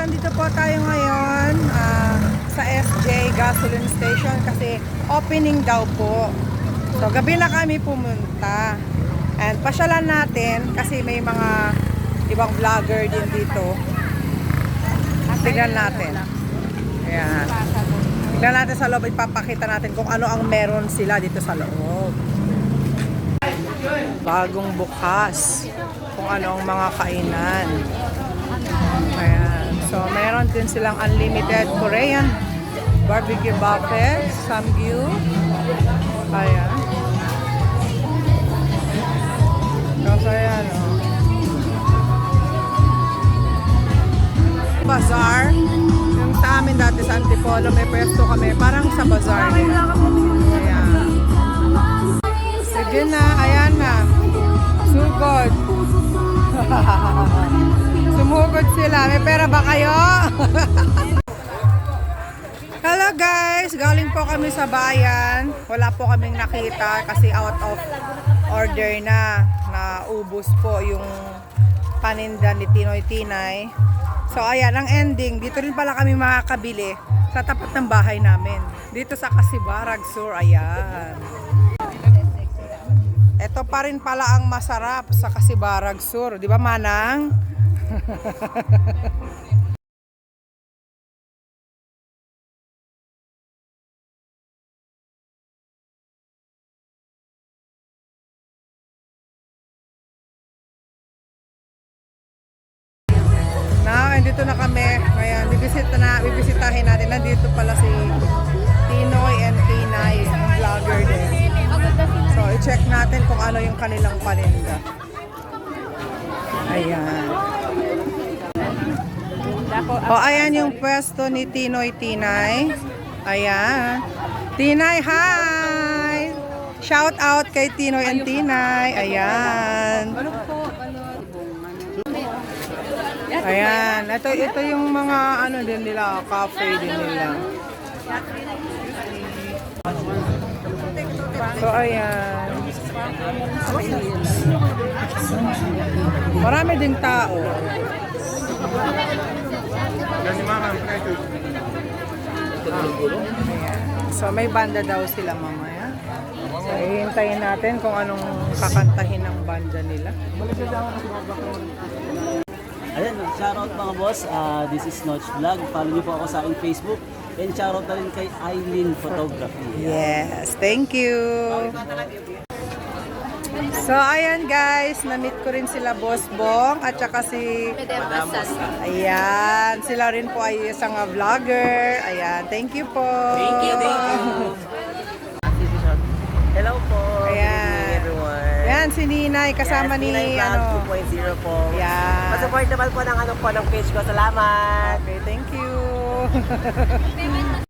andito po tayo ngayon ah, sa SJ Gasoline Station kasi opening daw po. So gabi na kami pumunta. And pasyalan natin kasi may mga ibang vlogger din dito. Tignan natin. Ayan. Tignan natin sa loob. Ipapakita natin kung ano ang meron sila dito sa loob. Bagong bukas. Kung ano ang mga kainan. So, meron din silang unlimited Korean barbecue buffet, samgyu. Ayan. Tapos ayan, oh. Bazaar. Yung sa amin dati sa Antipolo, may pwesto kami. Parang sa bazaar. Ayan. Sige na, ayan na. Sugod. Sumugod sila. May pera ba kayo? Hello guys! Galing po kami sa bayan. Wala po kaming nakita kasi out of order na. Naubos po yung paninda ni Tinoy Tinay. So ayan, ang ending. Dito rin pala kami makakabili sa tapat ng bahay namin. Dito sa Kasibarag Sur. Ayan. Ito pa rin pala ang masarap sa Kasibarag Sur. Di ba Manang? Na, andito na kami. Ngayon, bibisita na, bibisitahin natin. Nandito pala si Tinoy and Tinay, vlogger din. So, i-check natin kung ano yung kanilang paninda. Ayan. O, ayan yung pwesto ni Tinoy Tinay. Ayan. Tinay, hi! Shout out kay Tinoy and Tinay. Ayan. Ayan. Ito, ito yung mga ano din nila, cafe din nila. So, ayan. Marami ding tao. So, may banda daw sila mamaya. So, hihintayin natin kung anong kakantahin ng banda nila. Ayan, shoutout mga boss. Ah, this is Notch Vlog. Follow niyo po ako sa aking Facebook. And shoutout na rin kay Eileen Photography. Yes, thank you. So, ayan guys, na-meet ko rin sila Boss Bong at saka si... Ayan, sila rin po ay isang uh, vlogger. Ayan, thank you po. Thank you, thank you. Hello po. Ayan. Everyone. Ayan, si Ninay, kasama yes, ni Vlog ano. 2.0 po. Ayan. Masupport naman po ng ano po ng page ko. Salamat. Okay, thank you.